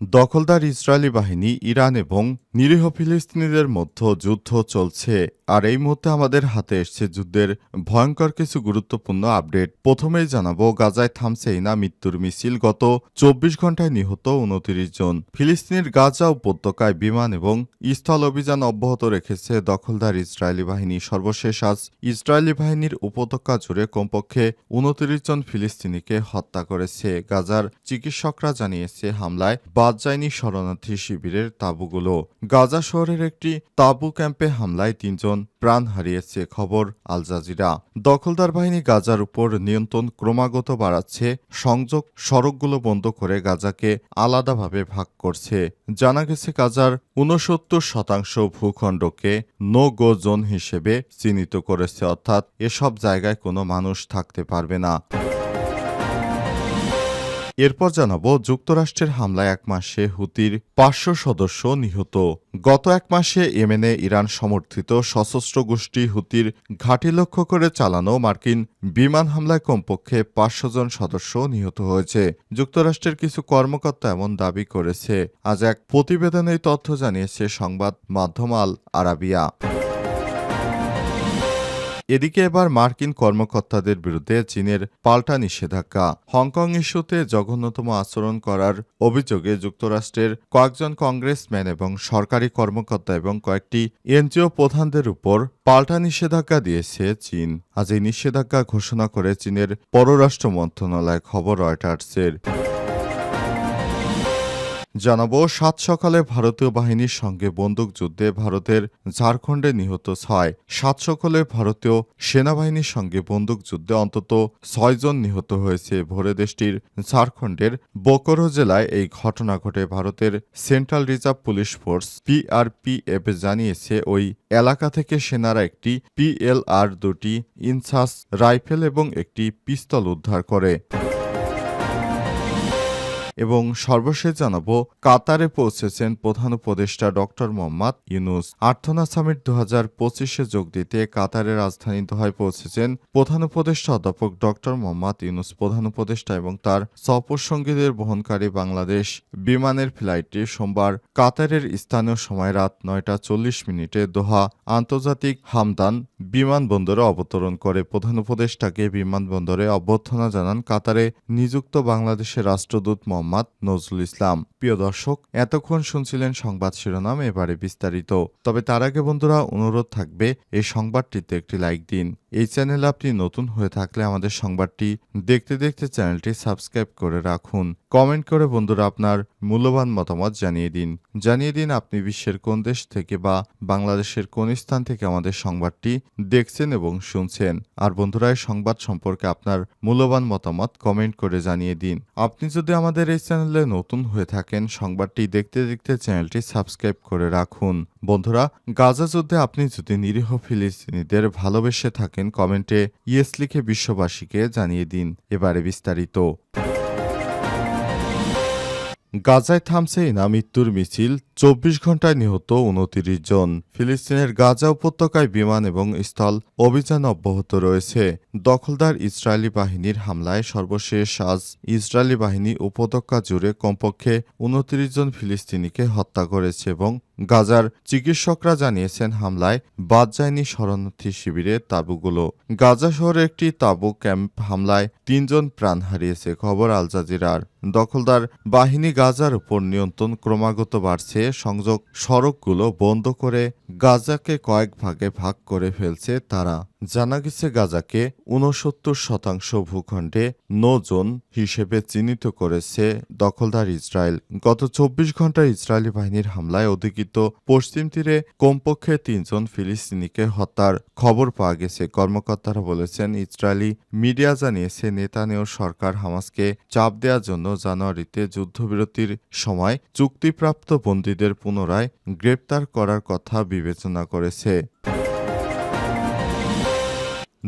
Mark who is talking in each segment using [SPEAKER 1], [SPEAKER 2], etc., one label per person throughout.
[SPEAKER 1] দখলদার ইসরায়েলি বাহিনী ইরান এবং নিরীহ ফিলিস্তিনিদের মধ্যে যুদ্ধ চলছে, আর এই মুহূর্তে আমাদের হাতে এসছে যুদ্ধের ভয়ঙ্কর কিছু গুরুত্বপূর্ণ আপডেট। প্রথমেই জানাব, গাজায় থামছেই না মৃত্যুর মিছিল। গত চব্বিশ ঘন্টায় নিহত উনতিরিশ জন। ফিলিস্তিনের গাজা উপত্যকায় বিমান এবং স্থল অভিযান অব্যাহত রেখেছে দখলদার ইসরায়েলি বাহিনী। সর্বশেষ আজ ইসরায়েলি বাহিনীর উপত্যকা জুড়ে কমপক্ষে উনতিরিশ জন ফিলিস্তিনিকে হত্যা করেছে। গাজার চিকিৎসকরা জানিয়েছে, হামলায় বাদ যায়নি শরণার্থী শিবিরের তাঁবুগুলো। গাজা শহরের একটি তাঁবু ক্যাম্পে হামলায় তিনজন প্রাণ হারিয়েছে খবর আল জাজিরা। দখলদার বাহিনী গাজার উপর নিয়ন্ত্রণ ক্রমাগত বাড়াচ্ছে, সংযোগ সড়কগুলো বন্ধ করে গাজাকে আলাদাভাবে ভাগ করছে। জানা গেছে, গাজার ঊনসত্তর শতাংশ ভূখণ্ডকে নো গো জোন হিসেবে চিহ্নিত করেছে, অর্থাৎ এসব জায়গায় কোনো মানুষ থাকতে পারবে না। এরপর জানাব যুক্তরাষ্ট্রের হামলায় এক মাসে হুতির পাঁচশো সদস্য নিহত। গত এক মাসে ইয়েমেনে ইরান সমর্থিত সশস্ত্র গোষ্ঠী হুতির ঘাঁটি লক্ষ্য করে চালানো মার্কিন বিমান হামলায় কমপক্ষে পাঁচশো জন সদস্য নিহত হয়েছে। যুক্তরাষ্ট্রের কিছু কর্মকর্তা এমন দাবি করেছে। আজ এক প্রতিবেদনে তথ্য জানিয়েছে সংবাদ মাধ্যম আল আরাবিয়া এদিকে এবার মার্কিন কর্মকর্তাদের বিরুদ্ধে চীনের পাল্টা নিষেধাজ্ঞা। হংকং ইস্যুতে জঘন্যতম আচরণ করার অভিযোগে যুক্তরাষ্ট্রের কয়েকজন কংগ্রেসম্যান এবং সরকারি কর্মকর্তা এবং কয়েকটি এনজিও প্রধানদের উপর পাল্টা নিষেধাজ্ঞা দিয়েছে চীন। আজ এই নিষেধাজ্ঞা ঘোষণা করে চীনের পররাষ্ট্র মন্ত্রণালয়, খবর রয়টার্সের। জানাব, সাত সকালে ভারতীয় বাহিনীর সঙ্গে বন্দুকযুদ্ধে ভারতের ঝাড়খণ্ডে নিহত ছয়। সাত সকালে ভারতীয় সেনাবাহিনীর সঙ্গে বন্দুকযুদ্ধে অন্তত ছয়জন নিহত হয়েছে। ভোরে দেশটির ঝাড়খণ্ডের বোকরো জেলায় এই ঘটনা ঘটে। ভারতের central reserve police force CRPF জানিয়েছে, ওই এলাকা থেকে সেনারা একটি পিএলআর দুটি ইনসাস রাইফেল এবং একটি পিস্তল উদ্ধার করে। এবং সর্বশেষ জানাব, কাতারে পৌঁছেছেন প্রধান উপদেষ্টা doctor Mohammad Yunus. Earthna summit দু হাজার পঁচিশে যোগ দিতে কাতারের রাজধানী দোহায় পৌঁছেছেন প্রধান উপদেষ্টা অধ্যাপক ডক্টর মোহাম্মদ ইউনুস। প্রধান উপদেষ্টা এবং তার সফর সঙ্গীদের বহনকারী বাংলাদেশ বিমানের ফ্লাইটটি সোমবার কাতারের স্থানীয় সময় রাত নয়টা চল্লিশ মিনিটে দোহা আন্তর্জাতিক হামদান বিমানবন্দরে অবতরণ করে। প্রধান উপদেষ্টাকে বিমানবন্দরে অভ্যর্থনা জানান কাতারে নিযুক্ত বাংলাদেশের রাষ্ট্রদূত মোহাম্মদ নজরুল ইসলাম। প্রিয় দর্শক, এতক্ষণ শুনছিলেন সংবাদ শিরোনাম, এবারে বিস্তারিত। তবে তার আগে বন্ধুরা, অনুরোধ থাকবে, এই সংবাদটিতে একটি লাইক দিন। এই চ্যানেল আপনি নতুন হয়ে থাকলে আমাদের সংবাদটি দেখতে দেখতে চ্যানেলটি সাবস্ক্রাইব করে রাখুন। কমেন্ট করে বন্ধুরা আপনার মূল্যবান মতামত জানিয়ে দিন। জানিয়ে দিন আপনি বিশ্বের কোন দেশ থেকে বা বাংলাদেশের কোন স্থান থেকে আমাদের সংবাদটি দেখছেন এবং শুনছেন। আর বন্ধুরা, এই সংবাদ সম্পর্কে আপনার মূল্যবান মতামত কমেন্ট করে জানিয়ে দিন। আপনি যদি আমাদের এই চ্যানেলে নতুন হয়ে থাকেন, সংবাদটি দেখতে দেখতে চ্যানেলটি সাবস্ক্রাইব করে রাখুন। বন্ধুরা, গাজা যুদ্ধে আপনি যদি নিরীহ ফিলিস্তিনিদের ভালোবেসে থাকেন কমেন্টে ইয়েস লিখে বিশ্ববাসীকে জানিয়ে দিন। এবারে বিস্তারিত। গাজায় থামছেই না মৃত্যুর মিছিল, চব্বিশ ঘন্টায় নিহত উনতিরিশ জন। ফিলিস্তিনের গাজা উপত্যকায় বিমান এবং স্থল অভিযান অব্যাহত রয়েছে। দখলদার ইসরায়েলি বাহিনীর হামলায় সর্বশেষ আজ ইসরায়েলি বাহিনী উপত্যকা জুড়ে কমপক্ষে উনতিরিশ জন ফিলিস্তিনিকে হত্যা করেছে এবং গাজার চিকিৎসকরা জানিয়েছেন হামলায় বাদ যায়নি শরণার্থী শিবিরের তাঁবুগুলো। গাজা শহরে একটি তাঁবু ক্যাম্প হামলায় তিনজন প্রাণ হারিয়েছে, খবর আল জাজিরার। দখলদার বাহিনী গাজার উপর নিয়ন্ত্রণ ক্রমাগত বাড়ছে, সংযোগ সড়কগুলো বন্ধ করে গাজাকে কয়েক ভাগে ভাগ করে ফেলছে তারা। জানা গেছে গাজাকে ঊনসত্তর শতাংশ ভূখণ্ডে নো জোন হিসেবে চিহ্নিত করেছে দখলদার ইসরায়েল। গত চব্বিশ ঘন্টায় ইসরায়েলি বাহিনীর হামলায় অধিকৃত পশ্চিম তীরে কমপক্ষে তিনজন ফিলিস্তিনিকে হত্যার খবর পাওয়া গেছে। কর্মকর্তারা বলেছেন, ইসরায়েলি মিডিয়া জানিয়েছে নেতানিয় সরকার হামাসকে চাপ দেওয়ার জন্য জানুয়ারিতে যুদ্ধবিরতির সময় চুক্তিপ্রাপ্ত বন্দীদের পুনরায় গ্রেপ্তার করার কথা বিবেচনা করেছে।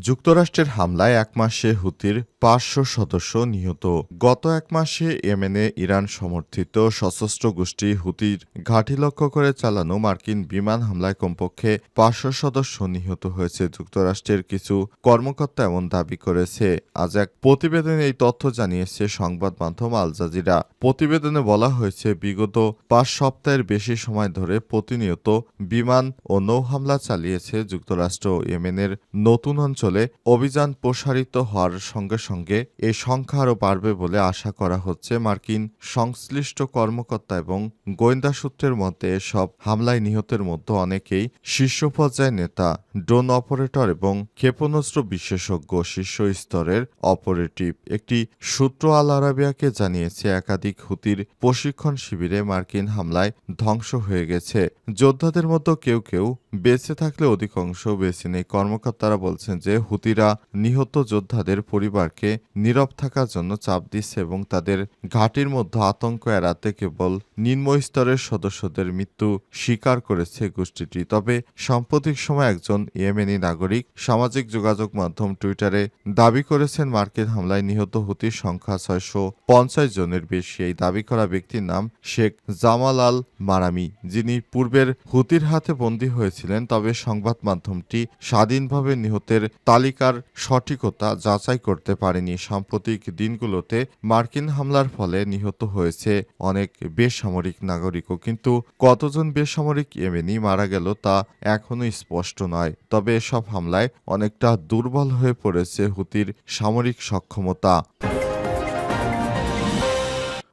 [SPEAKER 1] যুক্তরাষ্ট্রের হামলায় এক মাসে হুতির পাঁচশো সদস্য নিহত। গত এক মাসে ইয়েমেনে ইরান সমর্থিত সশস্ত্র গোষ্ঠী হুতির ঘাঁটি লক্ষ্য করে চালানো মার্কিন বিমান হামলায় কমপক্ষে পাঁচশো সদস্য নিহত হয়েছে। যুক্তরাষ্ট্রের কিছু কর্মকর্তা এমন দাবি করেছে। আজ এক প্রতিবেদনে এই তথ্য জানিয়েছে সংবাদ মাধ্যম আল জাজিরা। প্রতিবেদনে বলা হয়েছে, বিগত পাঁচ সপ্তাহের বেশি সময় ধরে প্রতিনিয়ত বিমান ও নৌ হামলা চালিয়েছে যুক্তরাষ্ট্র। ইয়েমেনের নতুন অঞ্চলে অভিযান প্রসারিত হওয়ার সঙ্গে সঙ্গে এই সংখ্যা আরও বাড়বে বলে আশা করা হচ্ছে মার্কিন সংশ্লিষ্ট কর্মকর্তা এবং গোয়েন্দা সূত্রের মতে এসব হামলায় নিহতের মধ্যে অনেকেই শীর্ষ পর্যায়ের নেতা, ড্রোন অপারেটর এবং ক্ষেপণাস্ত্র বিশেষজ্ঞ শীর্ষ স্তরের অপারেটিভ। একটি সূত্র আল আরাবিয়াকে জানিয়েছে, একাধিক হুতির প্রশিক্ষণ শিবিরে মার্কিন হামলায় ধ্বংস হয়ে গেছে। যোদ্ধাদের মতো কেউ কেউ বেঁচে থাকলে অধিকাংশ বেছে নেই কর্মকর্তারা বলছেন যে হুতিরা নিহত যোদ্ধাদের পরিবারকে নীরব থাকার জন্য চাপ দিচ্ছে এবং তাদের ঘাটির মধ্যে আতঙ্ক এড়াতে কেবল নিম্ন স্তরের সদস্যদের মৃত্যু স্বীকার করেছে গোষ্ঠীটি। তবে সাম্প্রতিক সময় একজন ইয়েমেনি নাগরিক সামাজিক যোগাযোগ মাধ্যম টুইটারে দাবি করেছেন, মার্কিন হামলায় নিহত হুতির সংখ্যা ছয়শো পঞ্চাশ জনের বেশি। এই দাবি করা ব্যক্তির নাম শেখ জামাল আল মারামি, যিনি পূর্বের হুতির হাতে বন্দী হয়েছিলেন। তবে সংবাদ মাধ্যমটি স্বাধীনভাবে নিহতের তালিকার সঠিকতা যাচাই করতে পারেনি। সাম্প্রতিক দিনগুলোতে মার্কিন হামলার ফলে নিহত হয়েছে অনেক বেসামরিক নাগরিকও। কিন্তু কতজন বেসামরিক ইয়েমেনি মারা গেল তা এখনও স্পষ্ট নয়। তবে এসব হামলায় অনেকটা দুর্বল হয়ে পড়েছে হুতির সামরিক সক্ষমতা।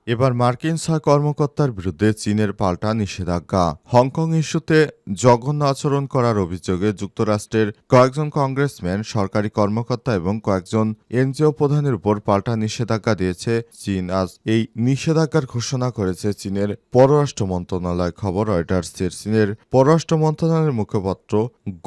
[SPEAKER 1] এবার মার্কিন ছয় কর্মকর্তার বিরুদ্ধে চীনের পাল্টা নিষেধাজ্ঞা। হংকং ইস্যুতে জঘন্য আচরণ করার অভিযোগে যুক্তরাষ্ট্রের কয়েকজন কংগ্রেসম্যান, সরকারি কর্মকর্তা এবং কয়েকজন এনজিও প্রধানের উপর পাল্টা নিষেধাজ্ঞা দিয়েছে চীন। আজ এই নিষেধাজ্ঞার ঘোষণা করেছে চীনের পররাষ্ট্র মন্ত্রণালয়। খবর রয়টার্সের। চীনের পররাষ্ট্র মন্ত্রণালয়ের মুখপাত্র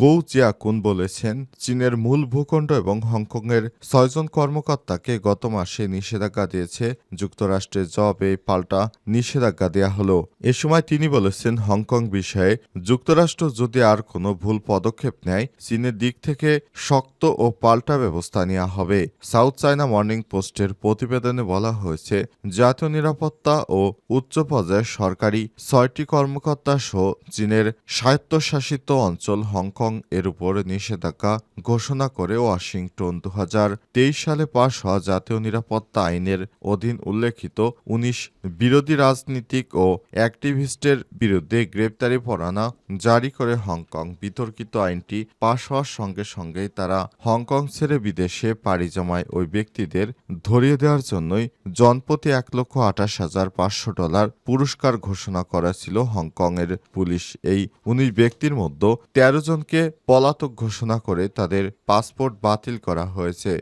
[SPEAKER 1] গৌ জিয়াকুন বলেছেন, চীনের মূল ভূখণ্ড এবং হংকংয়ের ছয়জন কর্মকর্তাকে গত মাসে নিষেধাজ্ঞা দিয়েছে যুক্তরাষ্ট্রের জবাবে পাল্টা নিষেধাজ্ঞা দেয়া হলো। এ সময় তিনি বলেছেন, হংকং বিষয়ে যুক্তরাষ্ট্র যদি আর কোনো ভুল পদক্ষেপ নেয়, চীনের দিক থেকে শক্ত ও পাল্টা ব্যবস্থা নেওয়া হবে। সাউথ চায়না মর্নিং পোস্টের প্রতিবেদনে বলা হয়েছে, জাতীয় নিরাপত্তা ও উচ্চ পর্যায়ের সরকারি ছয়টি কর্মকর্তা সহ চীনের স্বায়ত্তশাসিত অঞ্চল হংকং এর উপর নিষেধাজ্ঞা ঘোষণা করে ওয়াশিংটন দু হাজার তেইশ সালে পাশ হওয়া জাতীয় নিরাপত্তা আইনের অধীন উল্লেখিত উনিশ বিরোধী রাজনীতিক ও অ্যাক্টিভিস্টের বিরুদ্ধে গ্রেপ্তারি পরোয়ানা জারি করে হংকং। বিতর্কিত আইনটি পাশ হওয়ার সঙ্গে সঙ্গেই তারা হংকং ছেড়ে বিদেশে পাড়ি জমায় ওই ব্যক্তিদের ধরিয়ে দেওয়ার জন্যই জনপ্রতি এক লক্ষ আঠাশ হাজার পাঁচশো ডলার পুরস্কার ঘোষণা করা ছিল হংকংয়ের পুলিশ। এই উনিশ ব্যক্তির মধ্যে তেরো জনকে পলাতক ঘোষণা করে তাদের পাসপোর্ট বাতিল করা হয়েছে।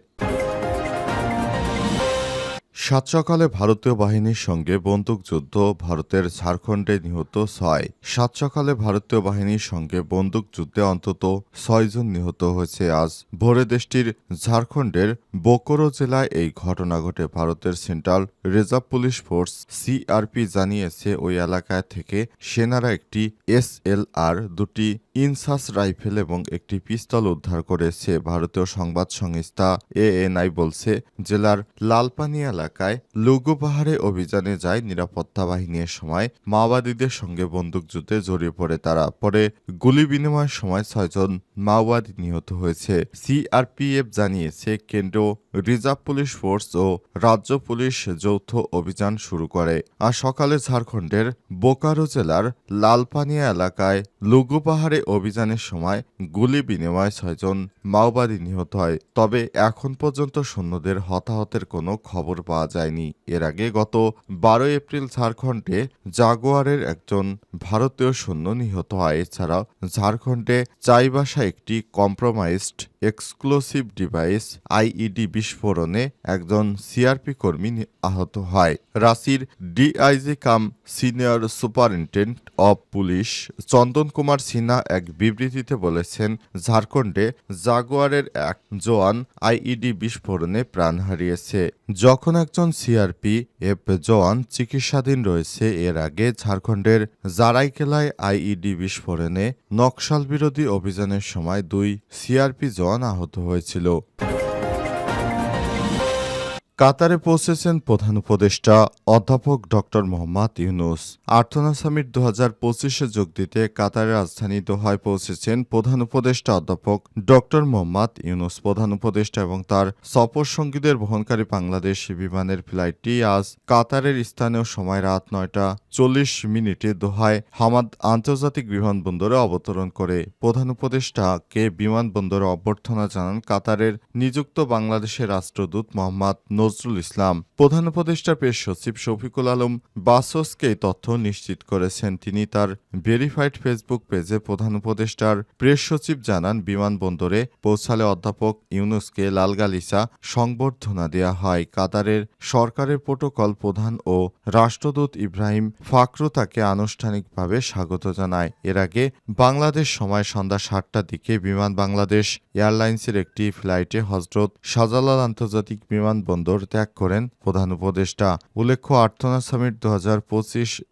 [SPEAKER 1] সাত সকালে ভারতীয় বাহিনীর সঙ্গে বন্দুকযুদ্ধ ভারতের ঝাড়খণ্ডে নিহত ছয়। সাত সকালে ভারতীয় বাহিনীর সঙ্গে বন্দুকযুদ্ধে অন্তত ছয়জন নিহত হয়েছে। আজ ভোরে দেশটির ঝাড়খণ্ডের বোকোরো জেলায় এই ঘটনা ঘটে। ভারতের central reserve police force CRP জানিয়েছে, ওই এলাকায় থেকে সেনারা একটি এসএলআর, দুটি ইনসাস রাইফেল এবং একটি পিস্তল উদ্ধার করেছে। ভারতীয় সংবাদ সংস্থা এএনআই বলছে, জেলার লালপানি এলাকায় লুগু পাহাড়ে অভিযানে যায় নিরাপত্তা বাহিনীর সময় মাওবাদীদের সঙ্গে বন্দুকযুদ্ধে জড়িয়ে পড়ে তারা। পরে গুলি বিনিময়ের সময় ছয়জন মাওবাদী নিহত হয়েছে। সিআরপিএফ জানিয়েছে কেন্দ্র রিজার্ভ পুলিশ ফোর্স ও রাজ্য পুলিশ যৌথ অভিযান শুরু করে। আর সকালে ঝাড়খণ্ডের বোকারো জেলার লালপানিয়া এলাকায় লুগু পাহাড়ে অভিযানের সময় গুলি বিনিময় ছয়জন মাওবাদী নিহত হয়। তবে এখন পর্যন্ত সৈন্যদের হতাহতের কোনো খবর পাওয়া যায়নি। এর আগে গত বারো এপ্রিল ঝাড়খণ্ডে জাগোয়ারের একজন ভারতীয় সৈন্য নিহত হয়। এছাড়াও ঝাড়খণ্ডে চাইবাসা একটি কম্প্রোমাইজড এক্সক্লুসিভ ডিভাইস আইইডি বিস্ফোরণে একজন সিআরপি কর্মী আহত হয়। রাশির DIG cum senior superintendent of police Chandan Kumar Sinha এক বিবৃতিতে বলেছেন, ঝাড়খণ্ডে জাগুয়ারের এক জওয়ান আইইডি বিস্ফোরণে প্রাণ হারিয়েছে। যখন একজন সিআরপি এফ জওয়ান চিকিৎসাধীন রয়েছে, এর আগে ঝাড়খণ্ডের জারাইকেলায় আইইডি বিস্ফোরণে নকশাল বিরোধী অভিযানের সময় দুই সিআরপি জওয়ান আহত হয়েছিল। কাতারে পৌঁছেছেন প্রধান উপদেষ্টা অধ্যাপক doctor Mohammad Yunus. Earthna summit দু হাজার পঁচিশে যোগ দিতে কাতারের রাজধানী দোহায় পৌঁছেছেন প্রধান উপদেষ্টা অধ্যাপক ডক্টর মোহাম্মদ ইউনুস। প্রধান উপদেষ্টা এবং তার সফর সঙ্গীদের বহনকারী বাংলাদেশ বিমানের ফ্লাইটটি আজ কাতারের স্থানীয় সময় রাত নয়টা চল্লিশ মিনিটে দোহায় হামাদ আন্তর্জাতিক বিমানবন্দরে অবতরণ করে। প্রধান উপদেষ্টাকে বিমানবন্দরে অভ্যর্থনা জানান কাতারের নিযুক্ত বাংলাদেশের রাষ্ট্রদূত মোহাম্মদ নজরুল ইসলাম। প্রধান উপদেষ্টা প্রেস সচিব শফিকুল আলম বাসসকে এই তথ্য নিশ্চিত করেছেন। তিনি তার ভেরিফাইড ফেসবুক পেজে প্রধান উপদেষ্টার প্রেস সচিব জানান, বিমানবন্দরে পৌঁছালে অধ্যাপক ইউনুসকে লালগালিসা সংবর্ধনা দেয়া হয়। কাতারের সরকারের প্রোটোকল প্রধান ও রাষ্ট্রদূত ইব্রাহিম ফাকরু তাকে আনুষ্ঠানিকভাবে স্বাগত জানায়। এর আগে বাংলাদেশ সময় সন্ধ্যা সাতটার দিকে বিমান বাংলাদেশ এয়ারলাইন্সের একটি ফ্লাইটে হজরত শাহজালাল আন্তর্জাতিক বিমানবন্দর ত্যাগ করেন প্রধান উপদেষ্টা। উল্লেখ্য, আর্থনা সামিট দু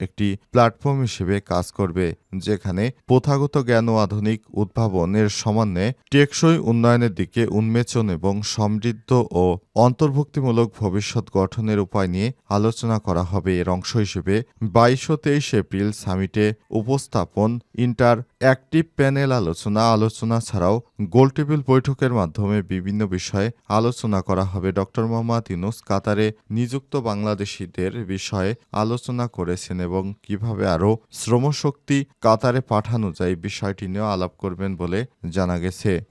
[SPEAKER 1] একটি প্ল্যাটফর্ম হিসেবে কাজ করবে, যেখানে প্রথাগত জ্ঞান ও আধুনিক উদ্ভাবনের সমন্বয়ে টেকসই উন্নয়নের দিকে উন্মেচন এবং সমৃদ্ধ ও অন্তর্ভুক্তিমূলক ভবিষ্যৎ গঠনের উপায় নিয়ে আলোচনা করা হবে এর অংশ হিসেবে বাইশ ও তেইশ এপ্রিল সামিটে উপস্থাপন ইন্টার অ্যাক্টিভ প্যানেল আলোচনা আলোচনা ছাড়াও গোলটেবিল বৈঠকের মাধ্যমে বিভিন্ন বিষয়ে আলোচনা করা হবে। ডক্টর মোহাম্মদ ইউনুস কাতারে নিযুক্ত বাংলাদেশিদের বিষয়ে আলোচনা করেছেন এবং কীভাবে আরও শ্রমশক্তি কাতারে পাঠানো যায় বিষয়টি নিয়েও আলাপ করবেন বলে জানা গেছে।